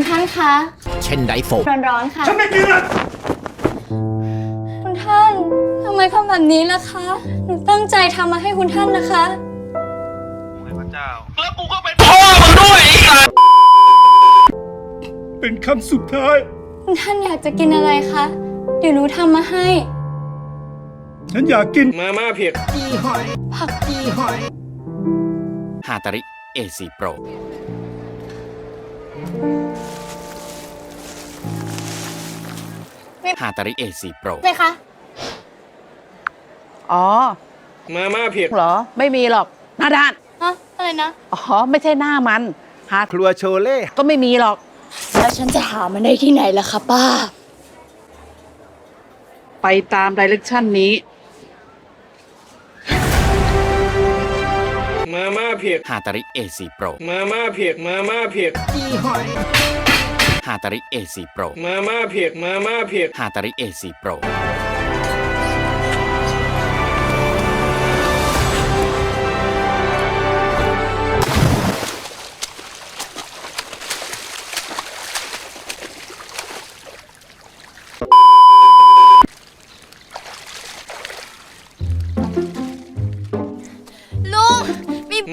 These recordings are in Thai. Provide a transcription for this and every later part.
คุณท่านคะ เช่นไดโฟร้อนๆค่ะ ฉันไม่กินอะคุณท่านทำไมทำแบบนี้ล่ะคะ หนูตั้งใจทำมาให้คุณท่านนะคะเป็นคำสุดท้าย คุณท่านอยากจะกินอะไรคะ เดี๋ยวหนูทำมาให้ ฉันอยากกิน มาม่าเผ็ดผักกีหอยฮาตาริ AC Pro ฮาตาริ AC Pro เลยคะ อ๋อมาม่าเผ็ดเหรอ ไม่มีหรอก หน้าด้าน ฮะ อะไรนะ อ๋อ ไม่ใช่หน้ามันหาครัวโชเล่ก็ไม่มีหรอก แล้วฉันจะหามันได้ที่ไหนล่ะคะป้า ไปตามดิเรกชันนี้ มาม่าเผ็ดฮาตาริ AC Pro มาม่าเผ็ดมาม่าเผ็ดฮาตาริ AC Pro มาม่าเผ็ดมาม่าเผ็ดฮาตาริ AC Pro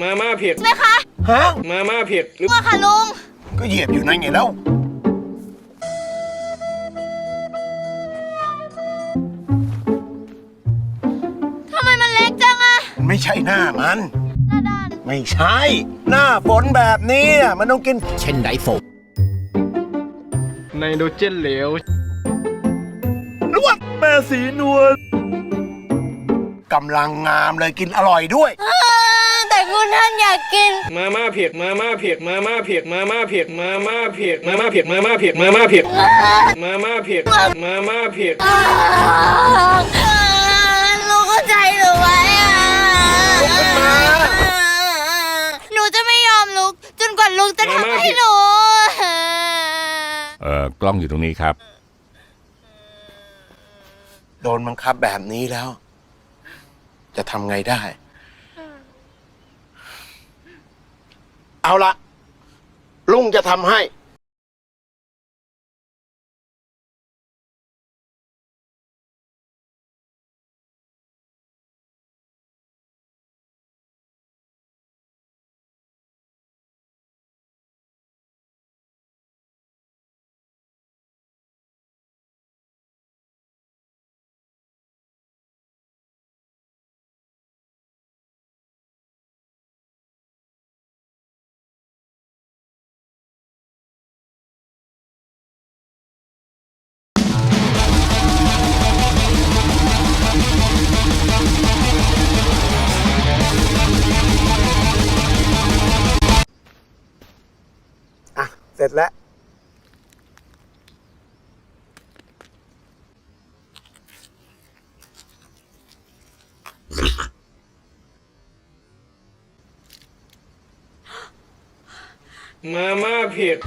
มีมาม่าเผ็ดไหมคะฮะมาม่าเผ็ดหรือมาค่ะลุง ก็เหยียบอยู่นั่นไงแล้ว ทำไมมันเล็กจังอะไม่ใช่หน้ามันหน้าด้านไม่ใช่ หน้าฝนแบบนี้อะมันต้องกินเช่นไดโฟไนโตรเจนเหลวลวดแม่สีนวลกำลังงามเลยกินอร่อยด้วยอ่าแต่ คุณท่านอยากกิน มาม่าเผ็ดมาม่าเผ็ดมาม่าเผ็ดมาม่าเผ็ดมาม่าเผ็ดมาม่าเผ็ดมาม่าเผ็ดมาม่าเผ็ดมาม่าเผ็ดมาม่าเผ็ดอ่าลุงเข้าใจหรือไว้อะลุกขึ้นมาหนูจะไม่ยอมลุก จนกว่าลุงจะทำให้หนูเอ่อกล้องอยู่ตรงนี้ครับ โดนบังคับแบบนี้แล้ว จะทำไงได้ เอาละลุงจะทำให้ เสร็จแล้วมาม่าเผ็ด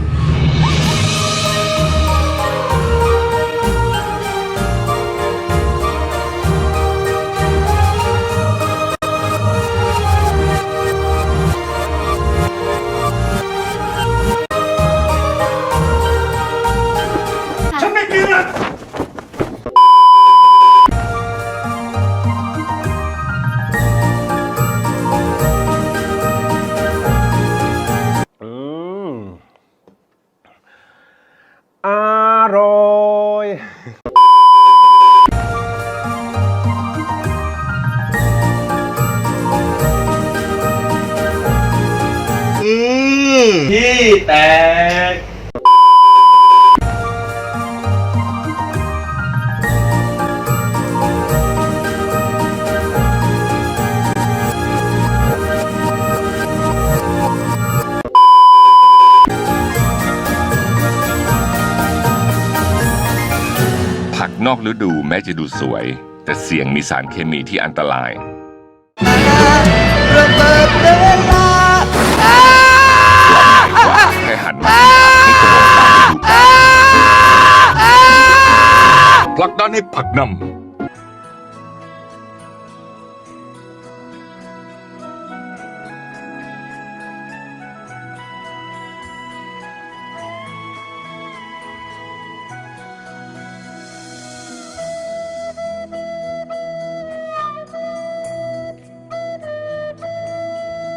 อร่อยอืมที่แตก นอกฤดูแม้จะดูสวย แต่เสี่ยงมีสารเคมีที่อันตรายว่าให้หันมาที่กระบอกตามฤดูกาลผลักดันให้ผักนำ